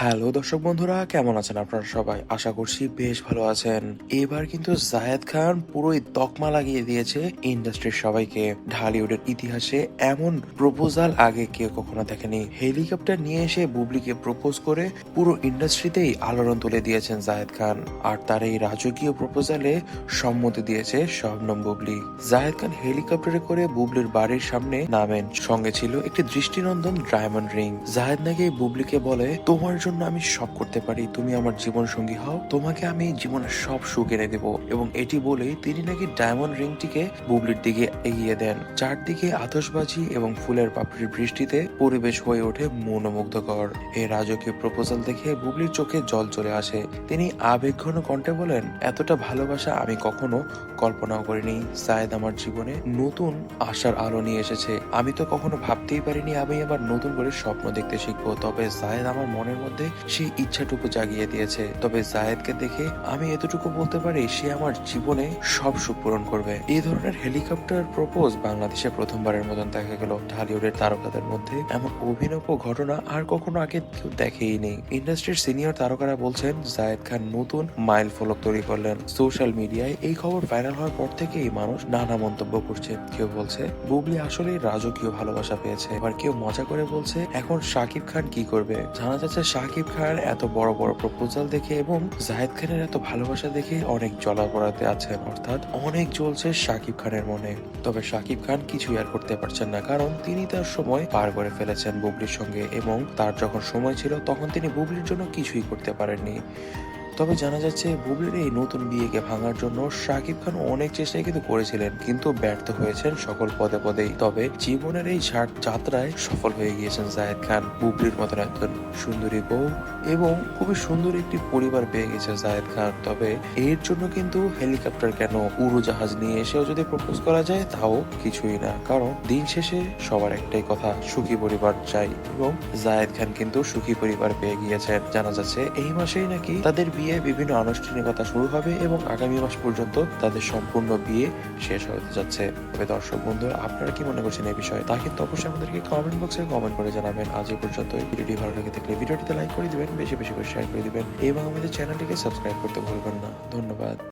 Hello দর্শক বন্ধুরা, কেমন আছেন আপনারা সবাই? আশা করছি বেশ ভালো আছেন। এবার কিন্তু জায়েদ খান পুরোই তকমা লাগিয়ে দিয়েছে ইন্ডাস্ট্রির সবাইকে। ঢালিউডের ইতিহাসে এমন প্রপোজাল আগে কেউ কখনো দেখেনি। হেলিকপ্টার নিয়ে এসে বুবলিকে প্রপোজ করে পুরো ইন্ডাস্ট্রিতেই আলোড়ন তুলে দিয়েছেন জায়েদ খান। আর তার এই রাজকীয় প্রপোজালে সম্মতি দিয়েছে শবনম বুবলি। জায়েদ খান হেলিকপ্টারে করে বুবলির বাড়ির সামনে নামেন। সঙ্গে ছিল একটি দৃষ্টিনন্দন ডায়মন্ড রিং। জায়েদ নাকি বুবলিকে বলে, তোমার জন্য আমি সব করতে পারি। তুমি আমার জীবন সঙ্গী হও। তোমাকে আমি জীবনের সব সুখ এনে দেব। এবং এটি বলেই তিনি নাকি ডায়মন্ড রিংটিকে বুবলির দিকে এগিয়ে দেন। চারদিকে আতশবাজি এবং ফুলের পাপড়ির বৃষ্টিতে পরিবেশ হয়ে ওঠে মনোমুগ্ধকর। এই রাজকীয় প্রপোজাল দেখে বুবলির চোখে জল চলে আসে। তিনি আবেগঘন কণ্ঠে বলেন, এতটা ভালোবাসা আমি কখনো কল্পনাও করিনি। জায়েদ আমার জীবনে নতুন আশার আলো নিয়ে এসেছে। আমি তো কখনো ভাবতেই পারিনি আমি আবার নতুন করে স্বপ্ন দেখতে শিখব। তবে জায়েদ আমার মনের মধ্যে সেই ইচ্ছাটুকু জাগিয়ে দিয়েছে। তবে জায়েদকে দেখে আমি এতটুকু বলতে পারি, সে আমার জীবনে সব সুখ পূরণ করবে। এই ধরনের হেলিকপ্টার প্রপোজ বাংলাদেশে প্রথমবারের মতন দেখা গেল। ঢালিউডের তারকাদের মধ্যে এমন অভিনব ঘটনা আর কখনো আগে কেউ দেখেই নেই। ইন্ডাস্ট্রির সিনিয়র তারকারা বলছেন, জায়েদ খান নতুন মাইল ফলক তৈরি করলেন। সোশ্যাল মিডিয়ায় এই খবর ভাইরাল হওয়ার পর থেকেই মানুষ নানা মন্তব্য করছে। কেউ বলছে, বুবলি আসলে রাজকীয় ভালোবাসা পেয়েছে। এবার কেউ মজা করে বলছে, এখন শাকিব খান কি করবে? জানা যাচ্ছে শাকিব খান এত বড় বড় প্রপোজাল দেখে এবং জাহেদ খানের এত ভালোবাসা দেখে অনেক জলাপড়াতে আছেন অর্থাৎ অনেক চলছে শাকিব খানের মনে। তবে শাকিব খান কিছুই আর করতে পারছেন না, কারণ তিনি তার সময় পার করে ফেলেছেন বুবলির সঙ্গে এবং তার যখন সময় ছিল, তখন তিনি বুবলির জন্য কিছুই করতে পারেননি। তবে জানা যাচ্ছে বুবলির এই নতুন বিয়েকে ভাঙার জন্য শাকিব খান অনেক চেষ্টাই কিন্তু করেছিলেন, কিন্তু ব্যর্থ হয়েছেন সকল পদে পদেই। তবে জীবনের এই যাত্রায় সফল হয়ে গিয়েছেন জায়েদ খান, বুবলির মতন একজন সুন্দরী বউ এবং খুবই সুন্দর একটি পরিবার পেয়ে গেছে জায়েদ খান। তবে এর জন্য কিন্তু হেলিকপ্টার কেন উড়োজাহাজ নিয়ে এসেও যদি প্রপোজ করা যায়, তাও কিছুই না। কারণ দিন শেষে সবার একটাই কথা, সুখী পরিবার চাই এবং জায়েদ খান কিন্তু সুখী পরিবার পেয়ে গিয়েছেন। জানা যাচ্ছে এই মাসেই নাকি তাদের বিয়ে বিভিন্ন আনুষ্ঠানিকতা শুরু হবে এবং আগামী মাস পর্যন্ত তাদের সম্পূর্ণ বিয়ে শেষ হতে যাচ্ছে। তবে দর্শক বন্ধুরা, আপনারা কি মনে করছেন এই বিষয়ে? তা কিন্তু অবশ্যই আমাদেরকে কমেন্ট বক্সে কমেন্ট করে জানাবেন। আজ এই পর্যন্ত ভিডিওটি ভালো লাগে থাকলে ভিডিওটিতে লাইক করে দিবেন, বেশি বেশি করে শেয়ার করে দিবেন এবং আমাদের চ্যানেলটিকে সাবস্ক্রাইব করতে ভুলবেন না। ধন্যবাদ।